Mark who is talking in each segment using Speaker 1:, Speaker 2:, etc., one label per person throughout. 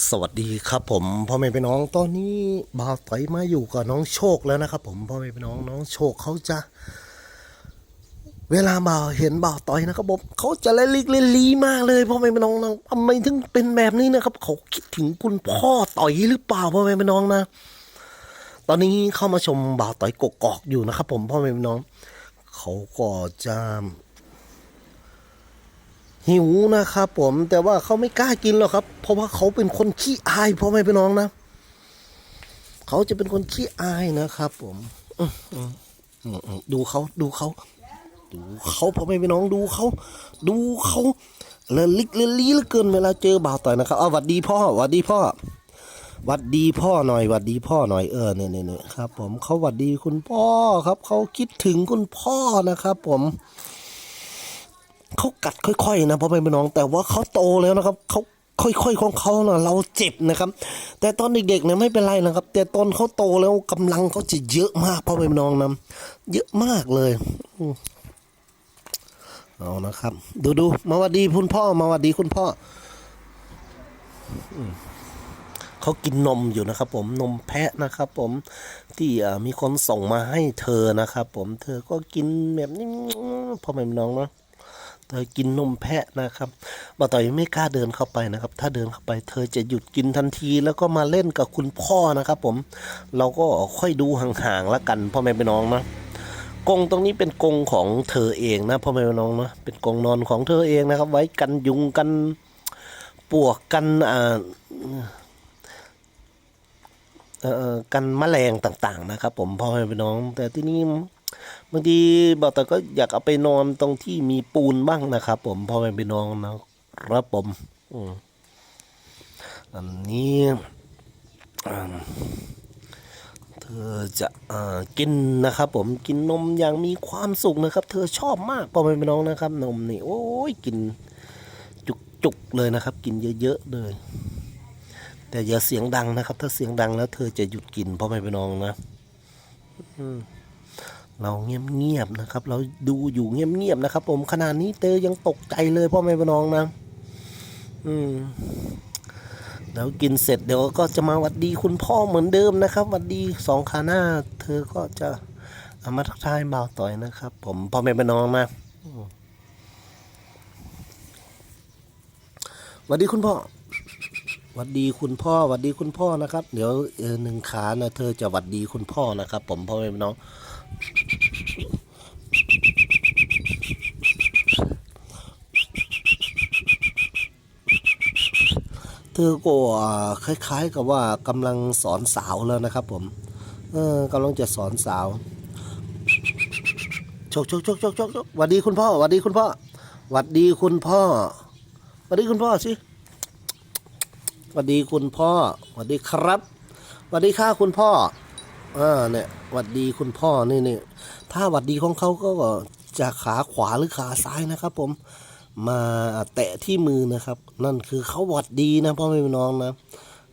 Speaker 1: สวัสดีครับผมพ่อแม่พี่น้องตอนนี้บ่าวต่อยมาอยู่กับน้องโชคแล้วนะครับ ผมพ่อแม่พี่น้องน้องโชคเขาจะ เวลาบ่าวเห็นบ่าวต่อยนะครับผมเขาจะเล่นลิกเล่นลีมากเลยพ่อแม่พี่น้องนะทำไมถึงเป็นแบบนี้นะครับเขาคิดถึงคุณพ่อต่อยหรือเปล่าพ่อแม่พี่น้องนะ ตอนนี้เข้ามาชมบ่าวต่อยกกอกอยู่นะครับ ผมพ่อแม่พี่น้อง เขาก็จะ หิวนะครับผมแต่ว่าเขาไม่กล้ากินหรอกครับ เพราะว่าเขาเป็นคนขี้อายพ่อแม่พี่น้องนะเขาจะเป็นคนขี้อายนะครับ ผมดูเขาดูเขาดูเขาพ่อแม่พี่น้องดูเขาดูเขาเละลิกเละลีเหลือเกินเวลาเจอบ่าวต่อยนะครับเอาหวัดดีพ่อหวัดดีพ่อหวัดดีพ่อหน่อยหวัดดีพ่อหน่อยเออเนเนี่ยเนี่ยครับ ผมเขาหวัดดีคุณพ่อครับเขาคิดถึงคุณพ่อนะครับ ผม เขากัดค่อยๆนะพ่อแม่พี่น้อง แต่ว่าเขาโตแล้วนะครับเขาค่อยๆของเขาเนะเราเจ็บนะครับ แต่ตอนเด็กๆเนี่ยไม่เป็นไรนะครับ แต่ตอนเขาโตแล้วกำลังเขาจะเยอะมากพ่อแม่พี่น้องนะเยอะมากเลยเอานะครับ ดูดูมาวัดดีคุณพ่อมาวัดดีคุณพ่อเขากินนมอยู่นะครับ ผมนมแพะนะครับ ผมที่มีคนส่งมาให้เธอนะครับ ผมเธอก็กินแบบนี้พ่อแม่น้องเนาะ เธอกินนมแพะนะครับบ่าวต่อยไม่กล้าเดินเข้าไปนะครับ ถ้าเดินเข้าไป เธอจะหยุดกินทันทีแล้วก็มาเล่นกับคุณพ่อนะครับ ผม เราก็ค่อยดูห่างๆแล้วกันพ่อแม่พี่น้องนะกงตรงนี้เป็นกงของเธอเองนะพ่อแม่พี่น้องนะเป็นกงนอนของเธอเองนะครับ ไว้กันยุงกันปวกกันอ่าเอ่อกันแมลงต่างๆนะครับ ผมพ่อแม่พี่น้อง แต่ที่นี่ บางทีบอกแต่ก็อยากเอาไปนอนตรงที่มีปูนบ้างนะครับ ผมพอแม่พี่น้องนะครับผมอันนี้เธอจะอกินนะครับ ผมกินนมอย่างมีความสุขนะครับ เธอชอบมากพอแม่พี่น้องนะครับ นมนี่โอ้ยกินจุกๆเลยนะครับ กินเยอะๆเลยแต่อย่าเสียงดังนะครับ ถ้าเสียงดังแล้วเธอจะหยุดกินพ่อแม่พี่น้องนะ เราเงียบๆนะครับ เราดูอยู่เงียบๆนะครับ ผมขนาดนี้เตอยังตกใจเลยพ่อแม่พี่น้องนะ อืมแล้วกินเสร็จเดี๋ยวก็จะมาหวัดดีคุณพ่อเหมือนเดิมนะครับหวัดดีสองขาหน้า เธอก็จะเอามาทักทายบ่าวต่อยนะครับ ผมพ่อแม่พี่น้องนะหวัดดีคุณพ่อ หวัดดีคุณพ่อหวัดดีคุณพ่อนะครับ เดี๋ยวหนึ่งขานะเธอจะหวัดดีคุณพ่อนะครับ ผมพ่อแม่น้องเธอก็คล้ายๆกับว่ากำลังสอนสาวแล้วนะครับ ผม เออกำลังจะสอนสาวชกชกชกชกชกชกหวัดดีคุณพ่อหวัดดีคุณพ่อหวัดดีคุณพ่อหวัดดีคุณพ่อสิ หวัดดีคุณพ่อหวัดดีครับหวัดดีค่ะคุณพ่อเออเนี่ยหวัดดีคุณพ่อนี่นี่ถ้าหวัดดีของเขาก็จะขาขวาหรือขาซ้ายนะครับผมมาแตะที่มือนะครับ นั่นคือเขาหวัดดีนะพ่อแม่พี่น้องนะ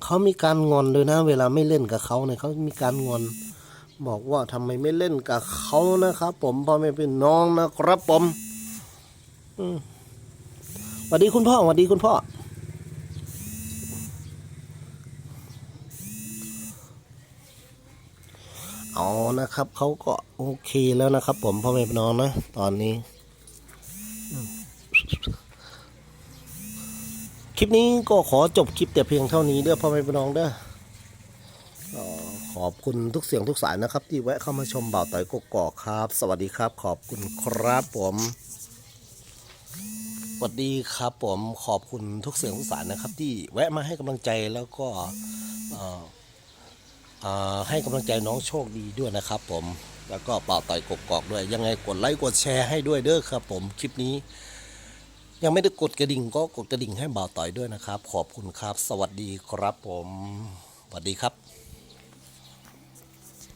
Speaker 1: เขามีการงอนด้วยนะ เวลาไม่เล่นกับเขาเนี่ยเขามีการงอน บอกว่าทำไมไม่เล่นกับเขานะครับ ผมพ่อแม่พี่น้องนะครับผมอืมสวัสดีคุณพ่อสวัสดีคุณพ่อ เอนะครับเขาก็โอเคแล้วนะครับ ผมพ่อแม่พี่น้องนะตอนนี้ คลิปนี้ก็ขอจบคลิปแต่เพียงเท่านี้เด้อพ่อแม่พี่น้องเด้อขอบคุณทุกเสียงทุกสายนะครับ ที่แวะเข้ามาชมบ่าวต่อยกกอกครับ สวัสดีครับ ขอบคุณครับผมสวัสดีครับผมขอบคุณทุกเสียงทุกสายนะครับ ที่แวะมาให้กำลังใจแล้วก็เออ ให้กำลังใจน้องโชคดีด้วยนะครับผมแล้วก็บ่าวต่อยกกอกด้วย ยังไงกดไลค์กดแชร์ให้ด้วยเด้อครับผมคลิปนี้ ยังไม่ได้กดกระดิ่งก็กดกระดิ่งให้บ่าวต่อยด้วยนะครับ ขอบคุณครับ สวัสดีครับผมสวัสดีครับ